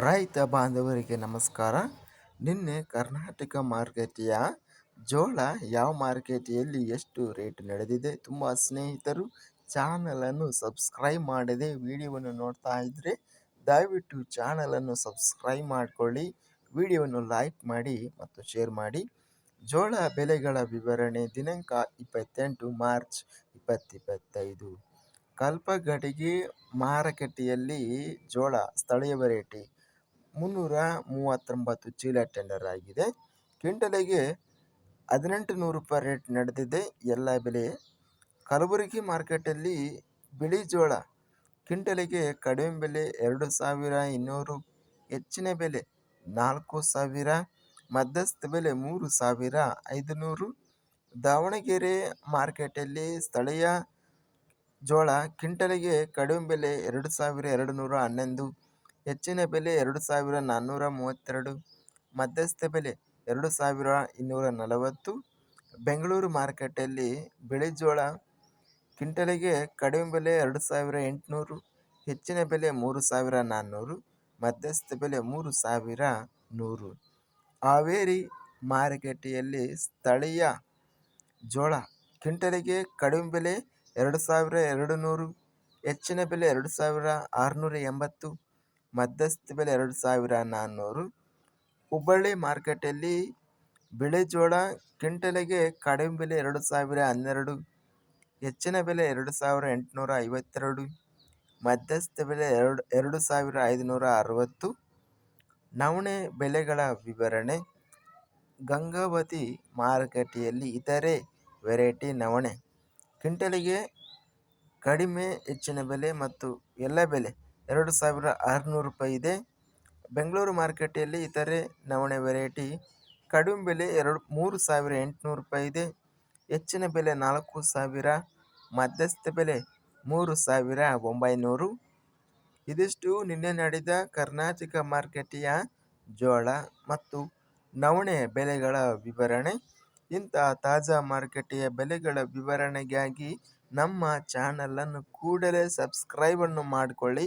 ರೈತ ಬಾಂಧವರಿಗೆ ನಮಸ್ಕಾರ. ನಿನ್ನೆ ಕರ್ನಾಟಕ ಮಾರುಕಟ್ಟೆಯ ಜೋಳ ಯಾವ ಮಾರುಕಟ್ಟೆಯಲ್ಲಿ ಎಷ್ಟು ರೇಟ್ ನಡೆದಿದೆ ತುಂಬ ಸ್ನೇಹಿತರು ಚಾನಲನ್ನು ಸಬ್ಸ್ಕ್ರೈಬ್ ಮಾಡದೆ ವಿಡಿಯೋವನ್ನು ನೋಡ್ತಾ ಇದ್ದರೆ ದಯವಿಟ್ಟು ಚಾನಲನ್ನು ಸಬ್ಸ್ಕ್ರೈಬ್ ಮಾಡಿಕೊಳ್ಳಿ, ವಿಡಿಯೋವನ್ನು ಲೈಕ್ ಮಾಡಿ ಮತ್ತು ಶೇರ್ ಮಾಡಿ. ಜೋಳ ಬೆಲೆಗಳ ವಿವರಣೆ ದಿನಾಂಕ ಇಪ್ಪತ್ತೆಂಟು ಮಾರ್ಚ್ ಇಪ್ಪತ್ತಿಪ್ಪತ್ತೈದು ಕಲ್ಪಗಡಿಗೆ ಮಾರುಕಟ್ಟೆಯಲ್ಲಿ ಜೋಳ ಸ್ಥಳೀಯ ವೆರೈಟಿ ಮುನ್ನೂರ ಮೂವತ್ತೊಂಬತ್ತು ಚೀಲ ಟೆಂಡರ್ ಆಗಿದೆ. ಕ್ವಿಂಟಲಿಗೆ ಹದಿನೆಂಟು ನೂರು ರೂಪಾಯಿ ರೇಟ್ ನಡೆದಿದೆ. ಎಲ್ಲ ಬೆಲೆ ಕಲಬುರಗಿ ಮಾರ್ಕೆಟಲ್ಲಿ ಬಿಳಿ ಜೋಳ ಕ್ವಿಂಟಲಿಗೆ ಕಡಿಮೆ ಬೆಲೆ ಎರಡು ಸಾವಿರ ಇನ್ನೂರು, ಹೆಚ್ಚಿನ ಬೆಲೆ ನಾಲ್ಕು ಸಾವಿರ, ಮಧ್ಯಸ್ಥ ಬೆಲೆ ಮೂರು ಸಾವಿರ ಐದುನೂರು. ದಾವಣಗೆರೆ ಮಾರ್ಕೆಟಲ್ಲಿ ಸ್ಥಳೀಯ ಜೋಳ ಕ್ವಿಂಟಲಿಗೆ ಕಡಿಮೆ ಬೆಲೆ ಎರಡು ಸಾವಿರ ಎರಡು ನೂರ ಹನ್ನೊಂದು ಹೆಚ್ಚಿನ ಬೆಲೆ ಎರಡು ಸಾವಿರ ನಾನ್ನೂರ ಮೂವತ್ತೆರಡು ಮಧ್ಯಸ್ಥ ಬೆಲೆ ಎರಡು ಸಾವಿರ ಇನ್ನೂರ ನಲವತ್ತು ಬೆಂಗಳೂರು ಮಾರುಕಟ್ಟೆಯಲ್ಲಿ ಬಿಳಿ ಜೋಳ ಕ್ವಿಂಟಲಿಗೆ ಕಡಿಮೆ ಬೆಲೆ ಎರಡು ಸಾವಿರ ಎಂಟುನೂರು ಹೆಚ್ಚಿನ ಬೆಲೆ ಮೂರು ಸಾವಿರ ನಾನ್ನೂರು ಮಧ್ಯಸ್ಥ ಬೆಲೆ ಮೂರು ಸಾವಿರ ನೂರು ಹಾವೇರಿ ಮಾರುಕಟ್ಟೆಯಲ್ಲಿ ಸ್ಥಳೀಯ ಜೋಳ ಕ್ವಿಂಟಲಿಗೆ ಕಡಿಮೆ ಬೆಲೆ ಎರಡು ಸಾವಿರ ಎರಡು ನೂರು ಹೆಚ್ಚಿನ ಬೆಲೆ ಎರಡು ಸಾವಿರ ಆರುನೂರ ಎಂಬತ್ತು ಮಧ್ಯಸ್ಥ ಬೆಲೆ ಎರಡು ಸಾವಿರ ನಾನ್ನೂರು ಹುಬ್ಬಳ್ಳಿ ಮಾರ್ಕೆಟಲ್ಲಿ ಬಿಳಿ ಜೋಳ ಕ್ವಿಂಟಲಿಗೆ ಕಡಿಮೆ ಬೆಲೆ ಎರಡು ಸಾವಿರ ಹನ್ನೆರಡು. ಹೆಚ್ಚಿನ ಬೆಲೆ ಎರಡು ಸಾವಿರ ಎಂಟುನೂರ ಐವತ್ತೆರಡು. ಮಧ್ಯಸ್ಥ ಬೆಲೆ ಎರಡು ಎರಡು ಸಾವಿರ ಐದುನೂರ ಅರವತ್ತು. ನವಣೆ ಬೆಲೆಗಳ ವಿವರಣೆ. ಗಂಗಾವತಿ ಮಾರುಕಟ್ಟೆಯಲ್ಲಿ ಇತರೆ ವೆರೈಟಿ ನವಣೆ. ಕ್ವಿಂಟಲಿಗೆ ಕಡಿಮೆ, ಹೆಚ್ಚಿನ ಬೆಲೆ ಮತ್ತು ಎಲ್ಲ ಬೆಲೆ. ಎರಡು ಸಾವಿರ ಆರುನೂರು ರೂಪಾಯಿ ಇದೆ. ಬೆಂಗಳೂರು ಮಾರುಕಟ್ಟೆಯಲ್ಲಿ ಇತರೆ ನವಣೆ ವೆರೈಟಿ ಕಡಿಮೆ ಬೆಲೆ ಎರಡು, ಮೂರು ಸಾವಿರ ಎಂಟುನೂರು ರೂಪಾಯಿ ಇದೆ. ಹೆಚ್ಚಿನ ಬೆಲೆ ನಾಲ್ಕು ಸಾವಿರ, ಮಧ್ಯಸ್ಥ ಬೆಲೆ ಮೂರು ಸಾವಿರ ಒಂಬೈನೂರು. ಇದಿಷ್ಟು ನಿನ್ನೆ ನಡೆದ ಕರ್ನಾಟಕ ಮಾರುಕಟ್ಟೆಯ ಜೋಳ ಮತ್ತು ನವಣೆ ಬೆಲೆಗಳ ವಿವರಣೆ. ಇಂಥ ತಾಜಾ ಮಾರುಕಟ್ಟೆಯ ಬೆಲೆಗಳ ವಿವರಣೆಗಾಗಿ ನಮ್ಮ ಚಾನಲನ್ನು ಕೂಡಲೇ ಸಬ್ಸ್ಕ್ರೈಬನ್ನು ಮಾಡಿಕೊಳ್ಳಿ.